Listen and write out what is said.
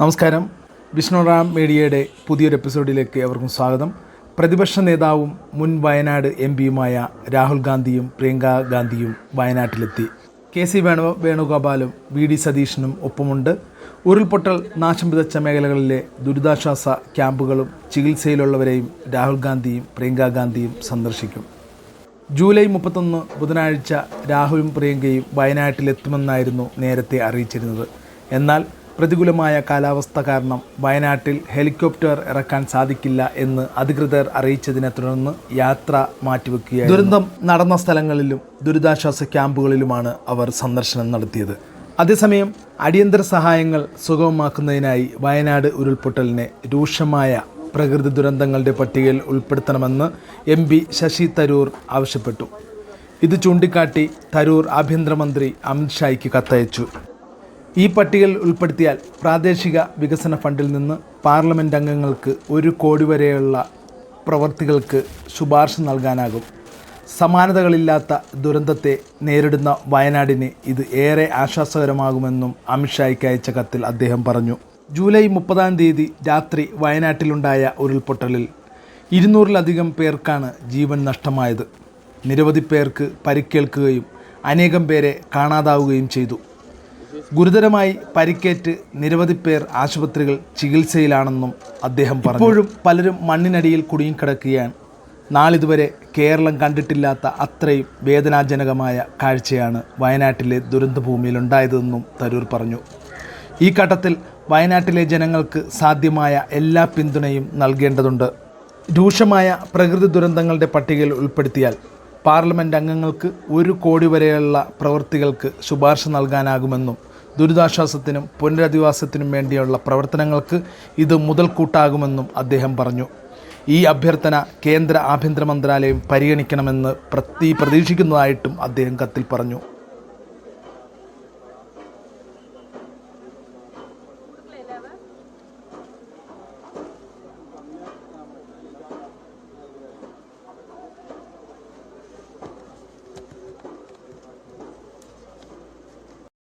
നമസ്കാരം. വിഷ്ണുറാം മീഡിയയുടെ പുതിയൊരു എപ്പിസോഡിലേക്ക് അവർക്കും സ്വാഗതം. പ്രതിപക്ഷ നേതാവും മുൻ വയനാട് എം പിയുമായ രാഹുൽ ഗാന്ധിയും പ്രിയങ്ക ഗാന്ധിയും വയനാട്ടിലെത്തി. കെ സി വേണു വേണുഗോപാലും വി ഡി സതീഷിനും ഒപ്പമുണ്ട്. ഉരുൾപൊട്ടൽ നാശം വിതച്ച മേഖലകളിലെ ദുരിതാശ്വാസ ക്യാമ്പുകളും ചികിത്സയിലുള്ളവരെയും രാഹുൽ ഗാന്ധിയും പ്രിയങ്ക ഗാന്ധിയും സന്ദർശിക്കും. ജൂലൈ മുപ്പത്തൊന്ന് ബുധനാഴ്ച രാഹുലും പ്രിയങ്കയും വയനാട്ടിലെത്തുമെന്നായിരുന്നു നേരത്തെ അറിയിച്ചിരുന്നത്. എന്നാൽ പ്രതികൂലമായ കാലാവസ്ഥ കാരണം വയനാട്ടിൽ ഹെലികോപ്റ്റർ ഇറക്കാൻ സാധിക്കില്ല എന്ന് അധികൃതർ അറിയിച്ചതിനെ തുടർന്ന് യാത്ര മാറ്റിവെക്കുകയായിരുന്നു. ദുരന്തം നടന്ന സ്ഥലങ്ങളിലും ദുരിതാശ്വാസ ക്യാമ്പുകളിലുമാണ് അവർ സന്ദർശനം നടത്തിയത്. അതേസമയം അടിയന്തര സഹായങ്ങൾ സുഗമമാക്കുന്നതിനായി വയനാട് ഉരുൾപൊട്ടലിനെ രൂക്ഷമായ പ്രകൃതി ദുരന്തങ്ങളുടെ പട്ടികയിൽ ഉൾപ്പെടുത്തണമെന്ന് എം പി ശശി തരൂർ ആവശ്യപ്പെട്ടു. ഇത് ചൂണ്ടിക്കാട്ടി തരൂർ ആഭ്യന്തരമന്ത്രി അമിത്ഷായ്ക്ക് കത്തയച്ചു. ഈ പട്ടികയിൽ ഉൾപ്പെടുത്തിയാൽ പ്രാദേശിക വികസന ഫണ്ടിൽ നിന്ന് പാർലമെന്റ് അംഗങ്ങൾക്ക് ഒരു കോടി വരെയുള്ള പ്രവർത്തികൾക്ക് ശുപാർശ നൽകാനാകും. സമാനതകളില്ലാത്ത ദുരന്തത്തെ നേരിടുന്ന വയനാടിന് ഇത് ഏറെ ആശ്വാസകരമാകുമെന്നും അമിത്ഷായ്ക്ക് അയച്ച കത്തിൽ അദ്ദേഹം പറഞ്ഞു. ജൂലൈ മുപ്പതാം തീയതി രാത്രി വയനാട്ടിലുണ്ടായ ഉരുൾപൊട്ടലിൽ ഇരുന്നൂറിലധികം പേർക്കാണ് ജീവൻ നഷ്ടമായത്. നിരവധി പേർക്ക് പരിക്കേൽക്കുകയും അനേകം പേരെ കാണാതാവുകയും ചെയ്തു. ഗുരുതരമായി പരിക്കേറ്റ് നിരവധി പേർ ആശുപത്രികൾ ചികിത്സയിലാണെന്നും അദ്ദേഹം പറഞ്ഞു. ഇപ്പോഴും പലരും മണ്ണിനടിയിൽ കുടുങ്ങിക്കിടക്കുകയാണ് നാളിതുവരെ കേരളം കണ്ടിട്ടില്ലാത്ത അത്രയും വേദനാജനകമായ കാഴ്ചയാണ് വയനാട്ടിലെ ദുരന്തഭൂമിയിൽ ഉണ്ടായതെന്നും തരൂർ പറഞ്ഞു. ഈ ഘട്ടത്തിൽ വയനാട്ടിലെ ജനങ്ങൾക്ക് സാധ്യമായ എല്ലാ പിന്തുണയും നൽകേണ്ടതുണ്ട്. രൂക്ഷമായ പ്രകൃതി ദുരന്തങ്ങളുടെ പട്ടികയിൽ ഉൾപ്പെടുത്തിയാൽ പാർലമെന്റ് അംഗങ്ങൾക്ക് ഒരു കോടി വരെയുള്ള പ്രവൃത്തികൾക്ക് ശുപാർശ നൽകാനാകുമെന്നും ദുരിതാശ്വാസത്തിനും പുനരധിവാസത്തിനും വേണ്ടിയുള്ള പ്രവർത്തനങ്ങൾക്ക് ഇത് മുതൽക്കൂട്ടാകുമെന്നും അദ്ദേഹം പറഞ്ഞു. ഈ അഭ്യർത്ഥന കേന്ദ്ര ആഭ്യന്തര മന്ത്രാലയം പരിഗണിക്കണമെന്ന് പ്രതി പ്രതീക്ഷിക്കുന്നതായിട്ടും അദ്ദേഹം കത്തിൽ പറഞ്ഞു.